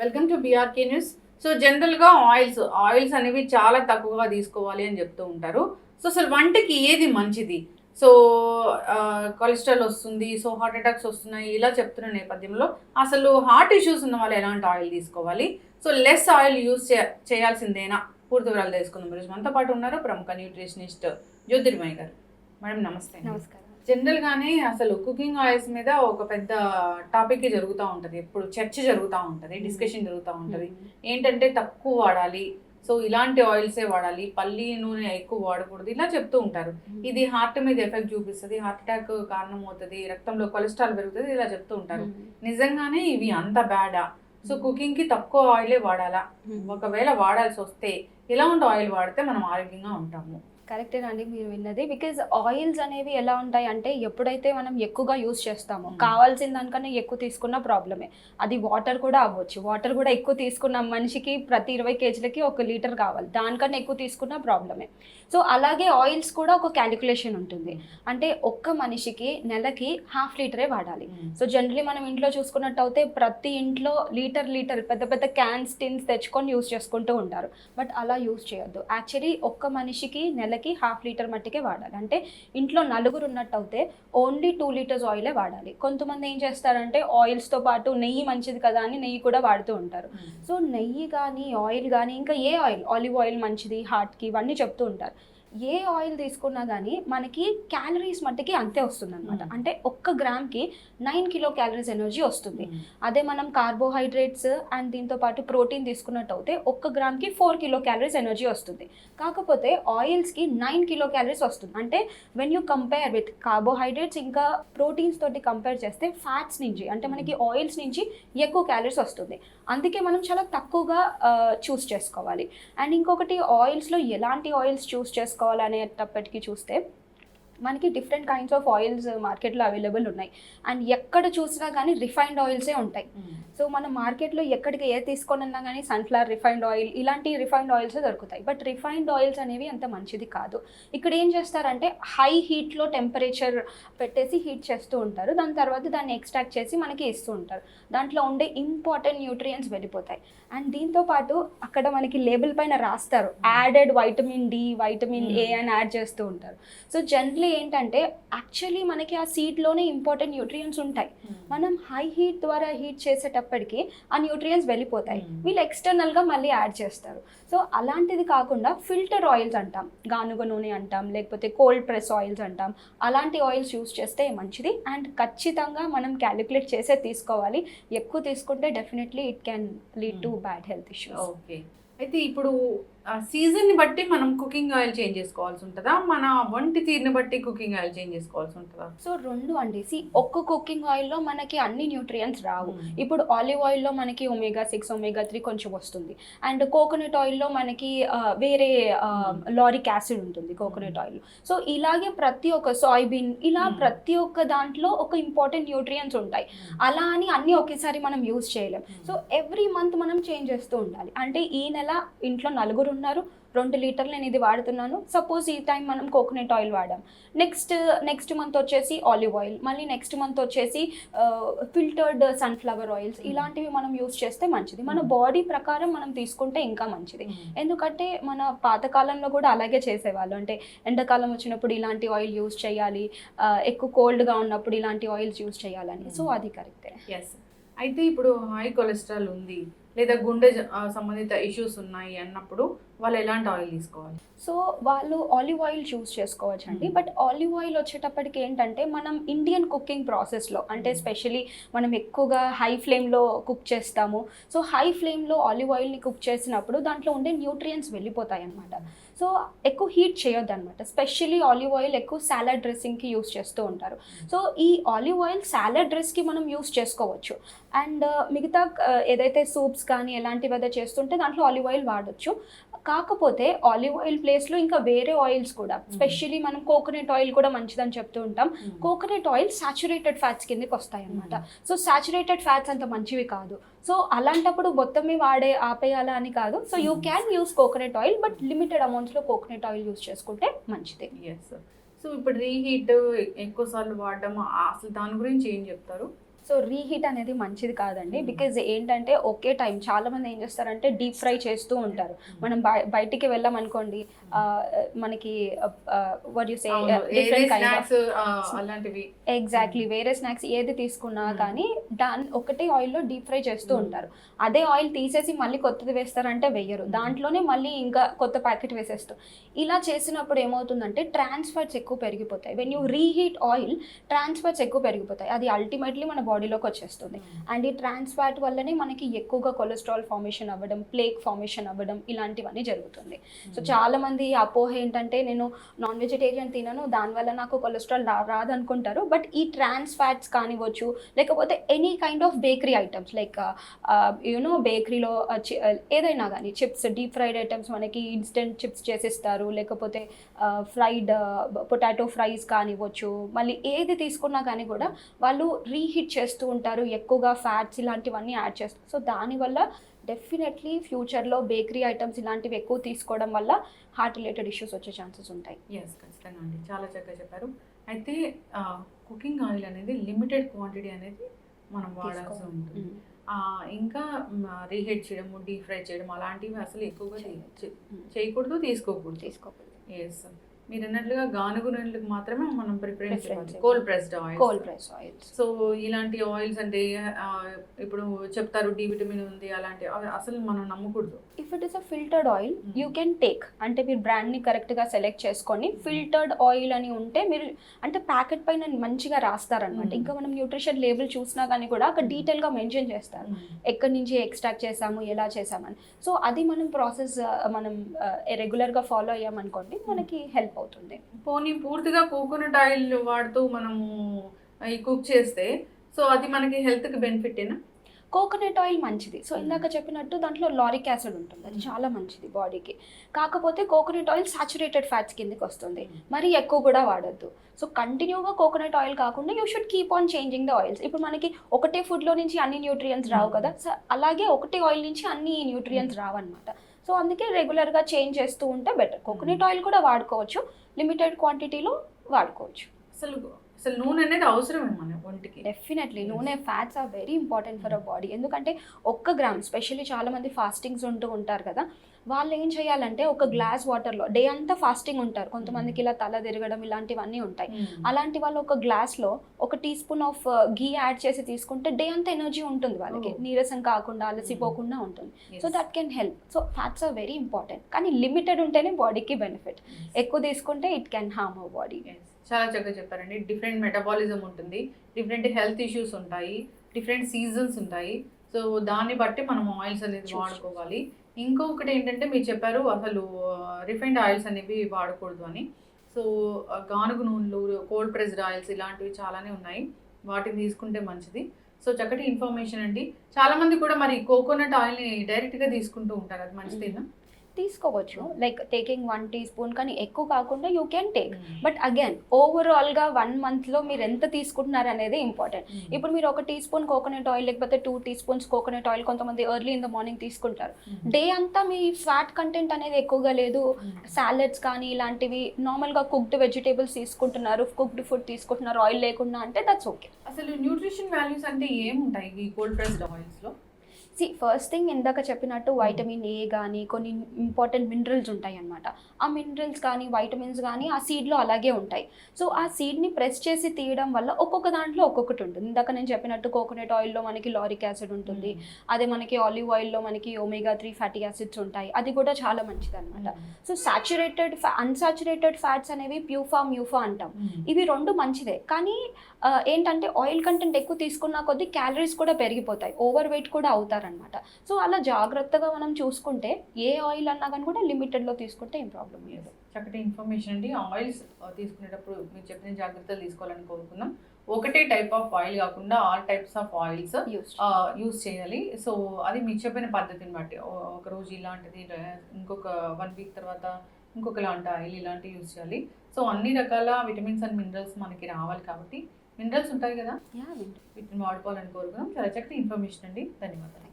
Welcome to BRK news so జనరల్గా oils oils అనేవి చాలా తక్కువగా తీసుకోవాలి అని చెప్తూ ఉంటారు. సో అసలు వంటకి ఏది మంచిది? సో కొలెస్ట్రాల్ వస్తుంది సో హార్ట్ అటాక్స్ వస్తున్నాయి ఇలా చెప్తున్న నేపథ్యంలో అసలు హార్ట్ ఇష్యూస్ ఉన్న వాళ్ళు ఎలాంటి ఆయిల్ తీసుకోవాలి? సో లెస్ ఆయిల్ యూస్ చేయాల్సిందేనా? పూర్తి వివరాలు తెలుసుకుందాం. ఈరోజు మనతో పాటు ఉన్నారు ప్రముఖ న్యూట్రిషనిస్ట్ జ్యోతిర్మయ్య గారు. మేడం నమస్తే నమస్కారం. జనరల్ గానే అసలు కుకింగ్ ఆయిల్స్ మీద ఒక పెద్ద టాపిక్ జరుగుతూ ఉంటది. ఎప్పుడు చర్చ జరుగుతూ ఉంటది డిస్కషన్ జరుగుతూ ఉంటది. ఏంటంటే తక్కువ వాడాలి. సో ఇలాంటి ఆయిల్సే వాడాలి. పల్లి నూనె ఎక్కువ వాడకూడదు. ఇలా చెప్తూ ఉంటారు. ఇది హార్ట్ మీద ఎఫెక్ట్ చూపిస్తుంది. హార్ట్ అటాక్ కారణం అవుతుంది రక్తంలో కొలెస్ట్రాల్ పెరుగుతుంది. ఇలా చెప్తూ ఉంటారు. నిజంగానే ఇవి అంత బ్యాడా. సో కుకింగ్కి తక్కువ ఆయిలే వాడాలా? ఒకవేళ వాడాల్సి వస్తే ఎలాంటి ఆయిల్ వాడితే మనం ఆరోగ్యంగా ఉంటాము. కరెక్టేనండి మీరు విన్నది. బికాజ్ ఆయిల్స్ అనేవి ఎలా ఉంటాయి అంటే ఎప్పుడైతే మనం ఎక్కువగా యూస్ చేస్తామో Hmm. కావాల్సిన దానికన్నా ఎక్కువ తీసుకున్న ప్రాబ్లమే అది వాటర్ కూడా అవ్వచ్చు. వాటర్ కూడా ఎక్కువ తీసుకున్న మనిషికి ప్రతి ఇరవై కేజీలకి ఒక లీటర్ కావాలి. దానికన్నా ఎక్కువ తీసుకున్న ప్రాబ్లమే సో అలాగే ఆయిల్స్ కూడా ఒక క్యాలిక్యులేషన్ ఉంటుంది. అంటే ఒక్క మనిషికి నెలకి హాఫ్ లీటరే వాడాలి. సో జనరలీ మనం ఇంట్లో చూసుకున్నట్టు అయితే ప్రతి ఇంట్లో లీటర్ లీటర్ పెద్ద పెద్ద క్యాన్స్ టిన్స్ తెచ్చుకొని యూస్ చేసుకుంటూ ఉంటారు. బట్ అలా యూస్ చేయొద్దు. యాక్చువల్లీ ఒక్క మనిషికి నెలకి హాఫ్ లీటర్ మట్టికే వాడాలి. అంటే ఇంట్లో నలుగురు ఉన్నట్టు అయితే ఓన్లీ టూ లీటర్స్ ఆయిలే వాడాలి. కొంతమంది ఏం చేస్తారంటే ఆయిల్స్తో పాటు నెయ్యి మంచిది కదా అని నెయ్యి కూడా వాడుతూ ఉంటారు. సో నెయ్యి కానీ ఆయిల్ కానీ ఇంకా ఏ ఆయిల్ ఆలివ్ ఆయిల్ మంచిది హార్ట్కి ఇవన్నీ చెప్తూ ఉంటారు. ఏ ఆయిల్ తీసుకున్నా కానీ మనకి క్యాలరీస్ మట్టికి అంతే వస్తుంది అనమాట. అంటే ఒక్క గ్రామ్కి నైన్ కిలో క్యాలరీస్ ఎనర్జీ వస్తుంది. అదే మనం కార్బోహైడ్రేట్స్ అండ్ దీంతో పాటు ప్రోటీన్ తీసుకున్నట్టు అయితే ఒక్క గ్రామ్కి ఫోర్ కిలో క్యాలరీస్ ఎనర్జీ వస్తుంది. కాకపోతే ఆయిల్స్కి నైన్ కిలో క్యాలరీస్ వస్తుంది. అంటే when you compare with carbohydrates ఇంకా ప్రోటీన్స్ తోటి కంపేర్ చేస్తే ఫ్యాట్స్ నుంచి అంటే మనకి ఆయిల్స్ నుంచి ఎక్కువ క్యాలరీస్ వస్తుంది. అందుకే మనం చాలా తక్కువగా చూస్ చేసుకోవాలి. అండ్ ఇంకొకటి ఆయిల్స్లో ఎలాంటి ఆయిల్స్ చూస్ చేసుకోవాలనేటప్పటికీ చూస్తే మనకి డిఫరెంట్ కైండ్స్ ఆఫ్ ఆయిల్స్ మార్కెట్లో అవైలబుల్ ఉన్నాయి. అండ్ ఎక్కడ చూసినా కానీ రిఫైన్డ్ ఆయిల్సే ఉంటాయి. సో మన మార్కెట్లో ఎక్కడికి ఏ తీసుకొనన్నా కానీ సన్ఫ్లవర్ రిఫైన్డ్ ఆయిల్ ఇలాంటి రిఫైన్డ్ ఆయిల్స్ దొరుకుతాయి. బట్ రిఫైన్డ్ ఆయిల్స్ అనేవి అంత మంచిది కాదు. ఇక్కడ ఏం చేస్తారంటే హై హీట్లో టెంపరేచర్ పెట్టేసి హీట్ చేస్తూ ఉంటారు. దాని తర్వాత దాన్ని ఎక్స్ట్రాక్ట్ చేసి మనకి ఇస్తూ ఉంటారు. దాంట్లో ఉండే ఇంపార్టెంట్ న్యూట్రియంట్స్ వెళ్ళిపోతాయి. అండ్ దీంతో పాటు అక్కడ మనకి లేబుల్ పైన రాస్తారు. Added vitamin D vitamin A అని యాడ్ చేస్తూ ఉంటారు. సో జనరలీ ఏంటంటే యాక్చువల్లీ మనకి ఆ సీడ్లోనే ఇంపార్టెంట్ న్యూట్రియంట్స్ ఉంటాయి. మనం హై హీట్ ద్వారా హీట్ చేసేటప్పటికి ఆ న్యూట్రియంట్స్ వెళ్ళిపోతాయి. Hmm. వీళ్ళు ఎక్స్టర్నల్గా మళ్ళీ యాడ్ చేస్తారు. సో అలాంటిది కాకుండా ఫిల్టర్ ఆయిల్స్ అంటాం. గానుగ నూనె అంటాం లేకపోతే కోల్డ్ ప్రెస్ ఆయిల్స్ అంటాం. అలాంటి ఆయిల్స్ యూస్ చేస్తే మంచిది. అండ్ ఖచ్చితంగా మనం క్యాలిక్యులేట్ చేసే తీసుకోవాలి. ఎక్కువ తీసుకుంటే definitely it can lead to bad health issues okay అయితే ఇప్పుడు సీజన్ని బట్టి మనం కుకింగ్ ఆయిల్ చేంజ్ చేసుకోవాల్సి ఉంటుందా? మన వంటి తీరుని బట్టి కుకింగ్ ఆయిల్ చేంజ్ చేసుకోవాల్సి ఉంటుందా? సో రెండు అండి. సి ఒక్క కుకింగ్ ఆయిల్లో మనకి అన్ని న్యూట్రియంట్స్ రావు. ఇప్పుడు ఆలివ్ ఆయిల్లో మనకి ఒమేగా సిక్స్ ఒమేగా త్రీ కొంచెం వస్తుంది. అండ్ కోకోనట్ ఆయిల్లో మనకి వేరే లారిక్ యాసిడ్ ఉంటుంది కోకోనట్ ఆయిల్ సో ఇలాగే ప్రతి ఒక్క సాయిబీన్ ఇలా. ప్రతి ఒక్క దాంట్లో ఒక ఇంపార్టెంట్ న్యూట్రియంట్స్ ఉంటాయి. అలా అని అన్ని ఒకేసారి మనం యూజ్ చేయలేం. సో ఎవ్రీ మంత్ మనం చేంజ్ చేస్తూ ఉండాలి. అంటే ఈ నెల ఇంట్లో నలుగురు ఉన్నారు. రెండు లీటర్లు నేను ఇది వాడుతున్నాను. సపోజ్ ఈ టైం మనం కోకోనట్ ఆయిల్ వాడాం. నెక్స్ట్ నెక్స్ట్ మంత్ వచ్చేసి ఆలివ్ ఆయిల్. మళ్ళీ నెక్స్ట్ మంత్ వచ్చేసి ఫిల్టర్డ్ సన్ఫ్లవర్ ఆయిల్స్. ఇలాంటివి మనం యూస్ చేస్తే మంచిది. మన. బాడీ ప్రకారం మనం తీసుకుంటే ఇంకా మంచిది. ఎందుకంటే మన పాతకాలంలో కూడా అలాగే చేసేవాళ్ళు. అంటే ఎండాకాలం వచ్చినప్పుడు ఇలాంటి ఆయిల్ యూస్ చేయాలి. ఎక్కువ కోల్డ్గా ఉన్నప్పుడు ఇలాంటి ఆయిల్స్ యూస్ చేయాలని. సో. అది కరెక్టే. ఎస్ అయితే ఇప్పుడు హై కొలెస్ట్రాల్ ఉంది లేదా గుండె సంబంధిత ఇష్యూస్ ఉన్నాయి అన్నప్పుడు వాళ్ళు ఎలాంటి ఆయిల్ తీసుకోవాలి? సో వాళ్ళు ఆలివ్ ఆయిల్ చూస్ చేసుకోవచ్చు అండి Hmm. బట్ ఆలివ్ ఆయిల్ వచ్చేటప్పటికి ఏంటంటే మనం ఇండియన్ కుకింగ్ ప్రాసెస్లో అంటే Hmm. స్పెషలీ మనం ఎక్కువగా హై ఫ్లేమ్లో కుక్ చేస్తాము. సో హై ఫ్లేమ్లో ఆలివ్ ఆయిల్ని కుక్ చేసినప్పుడు దాంట్లో ఉండే న్యూట్రియంట్స్ వెళ్ళిపోతాయి అనమాట సో ఎక్కువ హీట్ చేయొద్దు అనమాట స్పెషలీ ఆలివ్ ఆయిల్ ఎక్కువ సాలడ్ డ్రెస్సింగ్కి యూస్ చేస్తూ ఉంటారు. సో ఈ ఆలివ్ ఆయిల్ సాలడ్ డ్రెస్కి మనం యూస్ చేసుకోవచ్చు. అండ్ మిగతా ఆ, ఏదైతే సూప్స్ కానీ ఎలాంటివి ఏదో చేస్తుంటే దాంట్లో ఆలివ్ ఆయిల్ వాడొచ్చు. కాకపోతే ఆలివ్ ఆయిల్ ప్లేస్లో ఇంకా వేరే ఆయిల్స్ కూడా స్పెషలీ మనం కోకోనట్ ఆయిల్ కూడా మంచిదని చెప్తూ ఉంటాం. కోకోనట్ ఆయిల్ సాచురేటెడ్ ఫ్యాట్స్ కిందకి వస్తాయి అనమాట సో సాచురేటెడ్ ఫ్యాట్స్ అంత మంచివి కాదు. సో అలాంటప్పుడు మొత్తమే వాడే ఆపేయాలా అని కాదు. So you can use coconut oil but limited అమౌంట్స్లో coconut oil use చేసుకుంటే మంచిది. ఎస్ సో ఇప్పుడు రీహీట్ ఎక్కువ సార్లు వాడడం అసలు దాని గురించి ఏం చెప్తారు? సో రీహీట్ అనేది మంచిది కాదండి. Hmm. బికాజ్ ఏంటంటే ఒకే టైం చాలా మంది ఏం చేస్తారంటే డీప్ ఫ్రై చేస్తూ ఉంటారు. మనం బయ- బయటికి వెళ్ళాం అనుకోండి ఆ, మనకి యు సే అలాంటివి. ఎగ్జాక్ట్లీ వేరే స్నాక్స్ ఏది తీసుకున్నా Hmm. కానీ దాని ఒకటే ఆయిల్లో డీప్ ఫ్రై చేస్తూ Hmm. ఉంటారు. అదే ఆయిల్ తీసేసి మళ్ళీ కొత్తది వేస్తారంటే Hmm. దాంట్లోనే మళ్ళీ ఇంకా కొత్త ప్యాకెట్ వేసేస్తారు. ఇలా చేసినప్పుడు ఏమవుతుందంటే ట్రాన్స్ఫర్స్ ఎక్కువ పెరిగిపోతాయి. When you reheat oil trans fats ఎక్కువ పెరిగిపోతాయి. అది అల్టిమేట్లీ మన బాడీలోకి వచ్చేస్తుంది. అండ్ ఈ ట్రాన్స్ ఫ్యాట్ వల్లనే మనకి ఎక్కువగా కొలెస్ట్రాల్ ఫార్మేషన్ అవ్వడం ప్లేక్ ఫార్మేషన్ అవ్వడం ఇలాంటివన్నీ జరుగుతుంది. సో చాలా మంది అపోహ ఏంటంటే నేను నాన్ వెజిటేరియన్ తినను దానివల్ల నాకు కొలెస్ట్రాల్ రాదనుకుంటారు. బట్ ఈ ట్రాన్స్ ఫ్యాట్స్ కానివ్వచ్చు లేకపోతే any kind of bakery items like you know బేకరీలో ఏదైనా కానీ చిప్స్ డీప్ ఫ్రైడ్ ఐటమ్స్ మనకి ఇన్స్టెంట్ చిప్స్ చేసిస్తారు. లేకపోతే ఫ్రైడ్ పొటాటో ఫ్రైస్ కానివ్వచ్చు మళ్ళీ ఏది తీసుకున్నా కానీ కూడా వాళ్ళు రీహీట్ చేస్తూ ఉంటారు ఎక్కువగా ఫ్యాట్స్ ఇలాంటివన్నీ యాడ్ చేస్తారు సో దానివల్ల డెఫినెట్లీ ఫ్యూచర్లో బేకరీ ఐటమ్స్ ఇలాంటివి ఎక్కువ తీసుకోవడం వల్ల హార్ట్ రిలేటెడ్ ఇష్యూస్ వచ్చే ఛాన్సెస్ ఉంటాయి. ఎస్ ఖచ్చితంగా అండి. చాలా చక్కగా చెప్పారు. అయితే కుకింగ్ ఆయిల్ అనేది లిమిటెడ్ క్వాంటిటీ అనేది మనం వాడాల్సి. ఉంటుంది. ఇంకా రీహీట్ చేయడము డీప్ ఫ్రై చేయడం అలాంటివి అసలు ఎక్కువగా. చేయకూడదు తీసుకోకూడదు. తీసుకోకూడదు. ఎస్ మీరు అన్నట్లుగా గానుగు నూనెలకు మాత్రమే మనం preference. Cold pressed oil cold press oils so ఇలాంటి ఆయిల్స్ అంటే ఇప్పుడు చెప్తారు డి విటమిన్ ఉంది అలాంటి అసలు మనం నమ్మకూడదు. If it is a filtered oil. You can take అంటే మీరు బ్రాండ్ని కరెక్ట్గా సెలెక్ట్ చేసుకొని ఫిల్టర్డ్ ఆయిల్ అని ఉంటే మీరు అంటే ప్యాకెట్ పైన మంచిగా రాస్తారనమాట. Mm. ఇంకా మనం న్యూట్రిషన్ లేబుల్ చూసినా కానీ కూడా అక్కడ Mm. డీటెయిల్గా మెన్షన్ చేస్తారు. ఎక్కడి నుంచి ఎక్స్ట్రాక్ట్ చేసాము ఎలా చేసామని సో అది మనం ప్రాసెస్ మనం రెగ్యులర్గా ఫాలో అయ్యామనుకోండి మనకి హెల్ప్ అవుతుంది. పోనీ పూర్తిగా కోకోనట్ ఆయిల్ వాడుతూ మనము ఈ కుక్ చేస్తే సో అది మనకి హెల్త్కి బెనిఫిటేనా? కోకోనట్ ఆయిల్ మంచిది. సో. ఇందాక చెప్పినట్టు దాంట్లో లారిక్ యాసిడ్ ఉంటుంది. అది. చాలా మంచిది బాడీకి. కాకపోతే కోకోనట్ ఆయిల్ సాచురేటెడ్ ఫ్యాట్స్ కిందకి వస్తుంది. మరి ఎక్కువ కూడా వాడద్దు. సో కంటిన్యూగా కోకోనట్ ఆయిల్ కాకుండా you should keep on changing the oils ఇప్పుడు మనకి ఒకటే ఫుడ్లో నుంచి అన్ని న్యూట్రియన్స్ రావు. కదా. సో అలాగే ఒకటే ఆయిల్ నుంచి అన్ని న్యూట్రియన్స్ రావన్నమాట. సో అందుకే రెగ్యులర్గా చేంజ్ చేస్తూ ఉంటే బెటర్ కోకోనట్ ఆయిల్ కూడా వాడుకోవచ్చు. లిమిటెడ్ క్వాంటిటీలో వాడుకోవచ్చు. అసలు అసలు నూనె అనేది అవసరం ఒంటికి. డెఫినెట్లీ. నూనె fats are very important for a body ఎందుకంటే ఒక్క గ్రామ్ స్పెషల్లీ చాలా మంది ఫాస్టింగ్స్ ఉంటూ ఉంటారు కదా వాళ్ళు ఏం చేయాలంటే ఒక గ్లాస్ వాటర్లో డే అంతా ఫాస్టింగ్ ఉంటారు. కొంతమందికి ఇలా తల తిరగడం ఇలాంటివన్నీ ఉంటాయి. అలాంటి వాళ్ళు ఒక గ్లాస్లో ఒక teaspoon of ghee add చేసి తీసుకుంటే డే అంతా ఎనర్జీ ఉంటుంది వాళ్ళకి. Oh. నీరసం కాకుండా అలసిపోకుండా ఉంటుంది. Yes. So that can help so fats are very important కానీ లిమిటెడ్ ఉంటేనే బాడీకి బెనిఫిట్. ఎక్కువ తీసుకుంటే it can harm our body. చాలా చక్కగా చెప్పారండి. డిఫరెంట్ మెటబాలిజం ఉంటుంది. డిఫరెంట్ హెల్త్ ఇష్యూస్ ఉంటాయి. డిఫరెంట్ సీజన్స్ ఉంటాయి. సో దాన్ని బట్టి మనం ఆయిల్స్ అనేది. వాడుకోవాలి. ఇంకొకటి ఏంటంటే మీరు చెప్పారు అసలు రిఫైన్డ్ ఆయిల్స్ అనేవి వాడకూడదు అని. సో గానుగు నూనెలు కోల్డ్ ప్రెస్డ్ ఆయిల్స్ ఇలాంటివి చాలానే ఉన్నాయి. వాటిని తీసుకుంటే మంచిది. సో చక్కటి ఇన్ఫర్మేషన్ అండి. చాలా మంది కూడా మరి కోకోనట్ ఆయిల్ని డైరెక్ట్గా తీసుకుంటూ ఉంటారు. అది మంచిదేనా? తీసుకోవచ్చు like taking one teaspoon కానీ ఎక్కువ కాకుండా you can take. But again ఓవరాల్గా వన్ మంత్లో మీరు ఎంత తీసుకుంటున్నారు అనేది ఇంపార్టెంట్ Mm. ఇప్పుడు మీరు ఒక టీ స్పూన్ కోకోనట్ ఆయిల్ లేకపోతే two teaspoons coconut oil కొంతమంది ఎర్లీ ఇన్ ద మార్నింగ్ తీసుకుంటారు. డే అంతా మీ ఫ్యాట్ కంటెంట్ అనేది ఎక్కువగా లేదు. సాలెడ్స్ కానీ ఇలాంటివి నార్మల్గా కుక్డ్ వెజిటేబుల్స్ తీసుకుంటున్నారు కుక్డ్ ఫుడ్ తీసుకుంటున్నారు ఆయిల్ లేకుండా అంటే దట్స్ ఓకే అసలు న్యూట్రిషన్ వాల్యూస్ అంటే ఏముంటాయి ఈ కోల్డ్ ప్రెస్డ్ ఆయిల్స్లో సి ఫస్ట్ థింగ్ ఇందాక చెప్పినట్టు వైటమిన్ ఏ కానీ కొన్ని ఇంపార్టెంట్ మినరల్స్ ఉంటాయి అన్నమాట. ఆ మినరల్స్ కానీ వైటమిన్స్ కానీ ఆ సీడ్లో అలాగే ఉంటాయి. సో ఆ సీడ్ని ప్రెస్ చేసి తీయడం వల్ల ఒక్కొక్క దాంట్లో ఒక్కొక్కటి ఉంటుంది. ఇందాక నేను చెప్పినట్టు కోకోనట్ ఆయిల్లో మనకి లారిక్ యాసిడ్ ఉంటుంది. అదే మనకి ఆలివ్ ఆయిల్లో మనకి ఒమేగా త్రీ ఫ్యాటీ యాసిడ్స్ ఉంటాయి. అది కూడా చాలా మంచిది అనమాట సో సాచురేటెడ్ అన్సాచురేటెడ్ ఫ్యాట్స్ అనేవి ప్యూఫా మ్యూఫా అంటాం. ఇవి రెండు మంచిదే కానీ ఏంటంటే ఆయిల్ కంటెంట్ ఎక్కువ తీసుకున్న కొద్దీ క్యాలరీస్ కూడా పెరిగిపోతాయి. ఓవర్ వెయిట్ కూడా అవుతారనమాట సో అలా జాగ్రత్తగా మనం చూసుకుంటే ఏ ఆయిల్ అన్నా కానీ కూడా లిమిటెడ్లో తీసుకుంటే ఏం ప్రాబ్లం లేదు. చక్కటి ఇన్ఫర్మేషన్ అండి. ఆయిల్స్ తీసుకునేటప్పుడు మీరు చెప్పిన జాగ్రత్తలు తీసుకోవాలని కోరుకుందాం. ఒకటే టైప్ ఆఫ్ ఆయిల్ కాకుండా all types of oils use చేయాలి. సో అది మీకు చెప్పిన పద్ధతిని బట్టి ఒక రోజు ఇలాంటిది ఇంకొక వన్ వీక్ తర్వాత ఇంకొక ఇలాంటి ఆయిల్ ఇలాంటివి యూస్ చేయాలి. సో అన్ని రకాల విటమిన్స్ అండ్ మినరల్స్ మనకి రావాలి కాబట్టి మినరల్స్ ఉంటాయి కదా? వీటిని వాడుకోవాలని కోరుకున్నాం చాలా చక్కటి ఇన్ఫర్మేషన్ అండి. ధన్యవాదాలు.